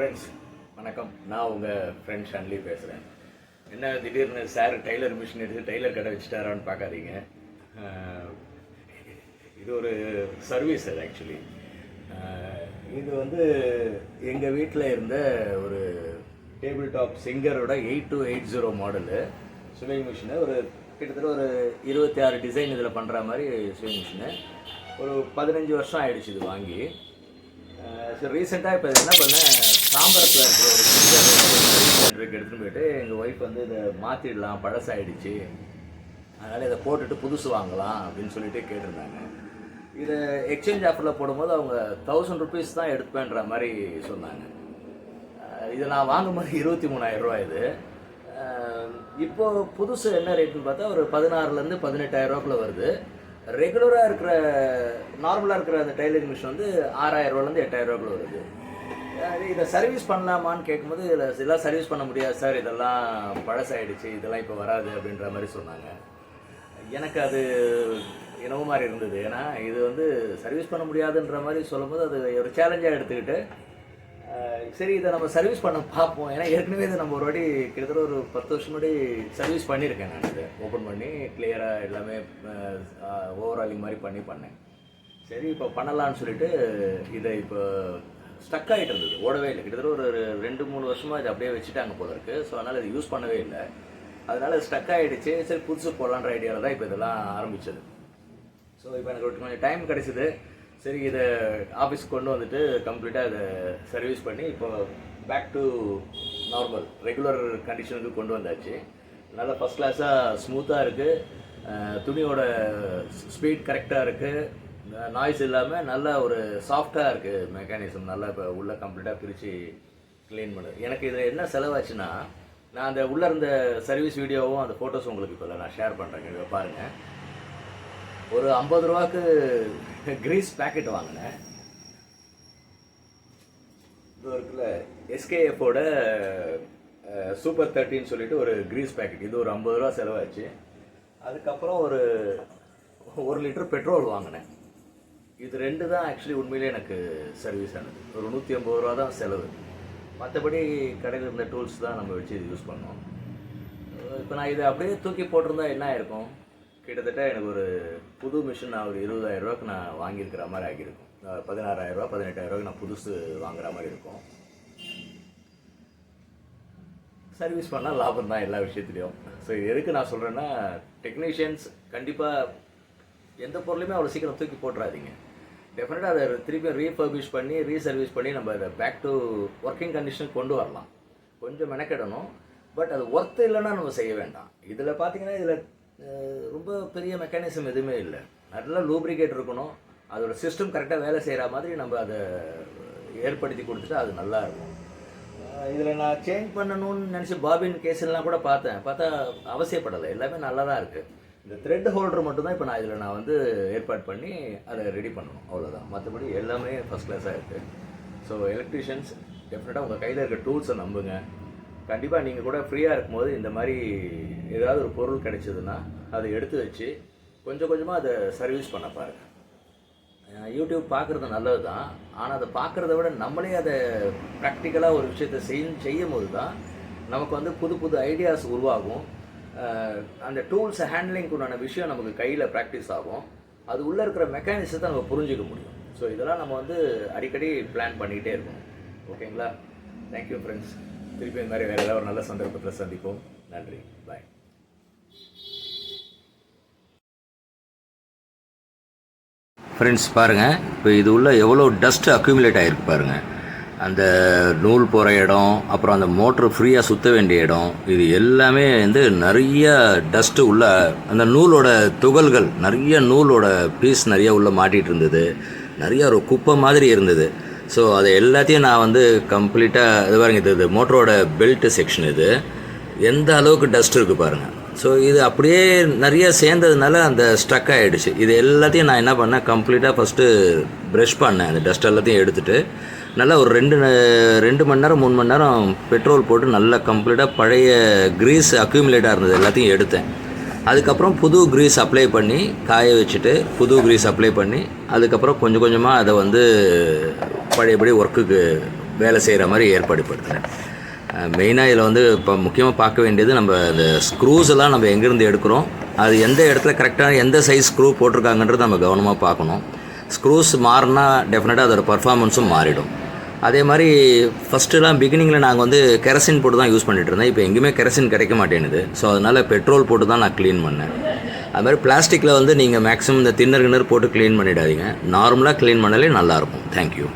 Friends வணக்கம். நான் உங்கள் ஃப்ரெண்ட் ஷன்லி பேசுகிறேன் என்ன திடீர்னு சார் டெய்லர் மிஷின் எடுத்து டெய்லர் கடை வச்சுட்டாரான்னு பார்க்காதீங்க. இது ஒரு சர்வீஸ் அது ஆக்சுவலி இது வந்து எங்கள் வீட்டில் இருந்த ஒரு table top சிங்கரோட eight two eight zero model swimming machine ஒரு கிட்டத்தட்ட ஒரு இருபத்தி ஆறு டிசைன் இதில் பண்ணுற மாதிரி ஸ்விமிங் மிஷினு ஒரு பதினஞ்சு வருஷம் ஆயிடுச்சு இது வாங்கி. சரி ரீசெண்டாக இப்போ என்ன பண்ணேன்? தாம்பரத்தில் இருக்கிற ஒரு சென்டருக்கு எடுத்துகிட்டு போயிட்டு எங்கள் ஒய்ஃப் வந்து இதை மாற்றிடலாம் பழசாயிடுச்சு. அதனால் இதை போட்டுட்டு புதுசு வாங்கலாம் அப்படின்னு சொல்லிட்டு கேட்டிருந்தாங்க. இதை எக்ஸ்சேஞ்ச் ஆஃபரில் போடும்போது அவங்க தௌசண்ட் ருபீஸ் தான் எடுப்பேன்ற மாதிரி சொன்னாங்க. இதை நான் வாங்கும்போது இருபத்தி மூணாயிரம் ரூபாய் இது. இப்போது புதுசு என்ன ரேட்டுன்னு பார்த்தா ஒரு பதினாறுலேருந்து பதினெட்டாயிரம் ரூபாக்குள்ள வருது. ரெகுலராக இருக்கிற நார்மலாக இருக்கிற அந்த டைலரிங் மிஷின் வந்து ஆறாயிரம் ரூபாலேருந்து எட்டாயிரம் ரூபாக்குள்ள வருது. இதை சர்வீஸ் பண்ணலாமான்னு கேட்கும்போது இதில் இதெல்லாம் சர்வீஸ் பண்ண முடியாது சார் இதெல்லாம் பழசாயிடுச்சு. இதெல்லாம் இப்போ வராது அப்படின்ற மாதிரி சொன்னாங்க. எனக்கு அது என்னவோ மாதிரி இருந்தது. ஏன்னா இது வந்து சர்வீஸ் பண்ண முடியாதுன்ற மாதிரி சொல்லும்போது அது ஒரு சேலஞ்சாக எடுத்துக்கிட்டு சரி இதை நம்ம சர்வீஸ் பண்ண பார்ப்போம். ஏன்னா ஏற்கனவே இதை நம்ம ஒரு வாட்டி கிட்டத்தட்ட ஒரு பத்து வருஷம் முன்னாடி சர்வீஸ் பண்ணியிருக்கேன் நான் இதை. ஓப்பன் பண்ணி கிளியராக எல்லாமே ஓவராலிங் மாதிரி பண்ணி பண்ணேன். சரி இப்போ பண்ணலாம்னு சொல்லிட்டு இதை இப்போ ஸ்டக் ஆகிட்டு இருந்தது. ஓடவே இல்லை. கிட்டத்தட்ட ஒரு ரெண்டு மூணு வருஷமாக இதை அப்படியே வச்சுட்டாங்க போல இருக்கு. ஸோ அதனால் இது யூஸ் பண்ணவே இல்லை. அதனால் ஸ்டக் ஆகிடுச்சு சரி புதுசு போடலான்ற ஐடியாவில் தான் இப்போ இதெல்லாம் ஆரம்பித்தது ஸோ இப்போ எனக்கு கொஞ்சம் டைம் கிடைச்சிது. சரி இதை ஆஃபீஸ்க்கு கொண்டு வந்துட்டு கம்ப்ளீட்டாக இதை சர்வீஸ் பண்ணி இப்போ பேக் டு நார்மல் ரெகுலர் கண்டிஷனுக்கு கொண்டு வந்தாச்சு. நல்லா ஃபஸ்ட் கிளாஸாக ஸ்மூத்தாக இருக்குது துணியோட ஸ்பீட் கரெக்டாக இருக்குது நாய்ஸ் இல்லாமல் நல்ல ஒரு சாஃப்டாக இருக்குது மெக்கானிசம் நல்லா இப்போ உள்ளே கம்ப்ளீட்டாக பிரித்து க்ளீன் பண்ணுது எனக்கு இதில் என்ன செலவாச்சுன்னா நான் அந்த உள்ளே இருந்த சர்வீஸ் வீடியோவும் அந்த ஃபோட்டோஸ் உங்களுக்கு இப்போ நான் ஷேர் பண்ணுறேங்க பாருங்கள் ஒரு ஐம்பது ரூபாக்கு கிரீஸ் பேக்கெட் வாங்கினேன். இது இருக்குல்ல எஸ்கேஎஃபோட சூப்பர் தேர்ட்டின்னு சொல்லிட்டு ஒரு கிரீஸ் பேக்கெட் இது ஒரு ஐம்பது ரூபா செலவாச்சு. அதுக்கப்புறம் ஒரு ஒரு லிட்டர் பெட்ரோல் வாங்கினேன். இது ரெண்டு தான் ஆக்சுவலி உண்மையிலே எனக்கு சர்வீஸ் ஆனது. ஒரு நூற்றி ஐம்பது ரூபா தான் செலவு. மற்றபடி கடையில் இருந்த டூல்ஸ் தான் நம்ம வச்சு இது யூஸ் பண்ணோம் இப்போ நான் இதை அப்படியே தூக்கி போட்டிருந்தா என்ன ஆயிருக்கும்? கிட்டத்தட்ட எனக்கு ஒரு புது மிஷின் நான் ஒரு இருபதாயிரம் ரூபாய்க்கு நான் வாங்கியிருக்கிற மாதிரி ஆகியிருக்கும். பதினாறாயிரம் ரூபா பதினெட்டாயிரம் ரூபாய்க்கு நான் புதுசு வாங்குற மாதிரி இருக்கும். சர்வீஸ் பண்ணால் லாபம் தான் எல்லா விஷயத்துலையும். ஸோ இது எதுக்கு நான் சொல்கிறேன்னா டெக்னீஷியன்ஸ் கண்டிப்பாக எந்த பொருளையுமே அவ்வளோ சீக்கிரம் தூக்கி போட்டுறாதீங்க. டெஃபினட்டாக அதை திருப்பி ரீஃபர்பிஷ் பண்ணி ரீசர்வீஸ் பண்ணி நம்ம அதை பேக் டு ஒர்க்கிங் கண்டிஷன் கொண்டு வரலாம். கொஞ்சம் மெனக்கிடணும். பட் அது ஒர்த்து இல்லைன்னா நம்ம செய்ய வேண்டாம். இதில் பார்த்தீங்கன்னா இதில் ரொம்ப பெரிய மெக்கானிசம் எதுவுமே இல்லை. நல்லா லூப்ரிகேட் இருக்கணும். அதோட சிஸ்டம் கரெக்டாக வேலை செய்கிற மாதிரி நம்ம அதை ஏற்படுத்தி கொடுத்துட்டா அது நல்லா இருக்கும். இதில் நான் சேஞ்ச் பண்ணணும்னு நினச்சி பாபின் கேஸ்லாம் கூட பார்த்தேன். பார்த்தா அவசியப்படலை. எல்லாமே நல்லா தான் இருக்குது இந்த த்ரெட் ஹோல்டர் மட்டும்தான் இப்போ நான் இதில் நான் வந்து ஏற்பாடு பண்ணி அதை ரெடி பண்ணணும். அவ்வளோதான் மற்றபடி எல்லாமே ஃபஸ்ட் கிளாஸாக இருக்குது ஸோ எலக்ட்ரிஷியன்ஸ் டெஃபினட்டாக உங்கள் கையில் இருக்க டூல்ஸை நம்புங்க. கண்டிப்பாக நீங்கள் கூட ஃப்ரீயாக இருக்கும்போது இந்த மாதிரி ஏதாவது ஒரு பொருள் கிடைச்சதுன்னா அதை எடுத்து வச்சு கொஞ்சம் கொஞ்சமாக அதை சர்வீஸ் பண்ண பாருங்கள் யூடியூப் பார்க்குறது நல்லது தான் ஆனால் அதை பார்க்குறத விட நம்மளே அதை ப்ராக்டிக்கலாக ஒரு விஷயத்தை செய் செய்யும் போது தான் நமக்கு வந்து புது புது ஐடியாஸ் உருவாகும். அந்த டூல்ஸை ஹேண்ட்லிங்க்கு உண்டான விஷயம் நமக்கு கையில் ப்ராக்டிஸ் ஆகும். அது உள்ளே இருக்கிற மெக்கானிசத்தை நம்ம புரிஞ்சுக்க முடியும். ஸோ இதெல்லாம் நம்ம வந்து அடிக்கடி பிளான் பண்ணிக்கிட்டே இருக்கணும். ஓகேங்களா தேங்க்யூ ஃப்ரெண்ட்ஸ் திருப்பி இந்த மாதிரி வேறு ஏதாவது ஒரு நல்ல சந்தர்ப்பத்தில் சந்திப்போம். நன்றி. பாய் ஃப்ரெண்ட்ஸ் பாருங்கள் இப்போ இது உள்ள எவ்வளோ டஸ்ட் அக்யூமுலேட் ஆகிருக்கு பாருங்கள் அந்த நூல் போகிற இடம் அப்புறம் அந்த மோட்ரு ஃப்ரீயாக சுற்ற வேண்டிய இடம் இது எல்லாமே வந்து நிறைய டஸ்ட்டு உள்ள அந்த நூலோட துகள்கள் நிறைய நூலோட பீஸ் நிறைய உள்ளே மாட்டிகிட்டு இருந்தது. நிறையா ஒரு குப்பை மாதிரி இருந்தது. ஸோ அது எல்லாத்தையும் நான் வந்து கம்ப்ளீட்டாக இது பாருங்க இது இது மோட்டரோட பெல்ட் செக்ஷன் இது. எந்த அளவுக்கு டஸ்ட் இருக்குது பாருங்கள் ஸோ இது அப்படியே நிறைய சேர்ந்ததுனால அந்த ஸ்ட்ரக் ஆகிடுச்சு இது எல்லாத்தையும் நான் என்ன பண்ணேன் கம்ப்ளீட்டாக ஃபஸ்ட்டு ப்ரஷ் பண்ணேன். அந்த டஸ்ட் எல்லாத்தையும் எடுத்துகிட்டு நல்லா ஒரு ரெண்டு ரெண்டு மணி நேரம் மூணு மணி நேரம் பெட்ரோல் போட்டு நல்லா கம்ப்ளீட்டாக பழைய க்ரீஸ் அக்யூமுலேட்டாக இருந்தது எல்லாத்தையும் எடுத்தேன். அதுக்கப்புறம் புது க்ரீஸ் அப்ளை பண்ணி காய வச்சுட்டு புது க்ரீஸ் அப்ளை பண்ணி அதுக்கப்புறம் கொஞ்சம் கொஞ்சமாக அதை வந்து பழையபடி ஒர்க்குக்கு வேலை செய்கிற மாதிரி ஏற்பாடுப்படுத்துகிறேன் மெயினாக இதில் வந்து இப்போ முக்கியமாக பார்க்க வேண்டியது நம்ம இந்த ஸ்க்ரூஸ் எல்லாம் நம்ம எங்கேருந்து எடுக்கிறோம்? அது எந்த இடத்துல கரெக்டான எந்த சைஸ் ஸ்க்ரூ போட்டிருக்காங்கன்றது நம்ம கவனமாக பார்க்கணும். ஸ்க்ரூஸ் மாறினா டெஃபினட்டாக அதோட பர்ஃபார்மன்ஸும் மாறிடும். அதே மாதிரி ஃபஸ்ட்டுலாம் பிகினிங்கில் நாங்கள் வந்து கெரசின் போட்டு தான் யூஸ் பண்ணிகிட்டு இருந்தேன். இப்போ எங்கேயுமே கெரசின் கிடைக்க மாட்டேங்குது ஸோ அதனால் பெட்ரோல் போட்டு தான் நான் க்ளீன் பண்ணேன். அது மாதிரி பிளாஸ்டிக்கில் வந்து நீங்கள் மேக்ஸிமம் இந்த தின்னர் கிணறு போட்டு க்ளீன் பண்ணிடாதீங்க. நார்மலாக க்ளீன் பண்ணாலே நல்லாயிருக்கும் தேங்க்யூ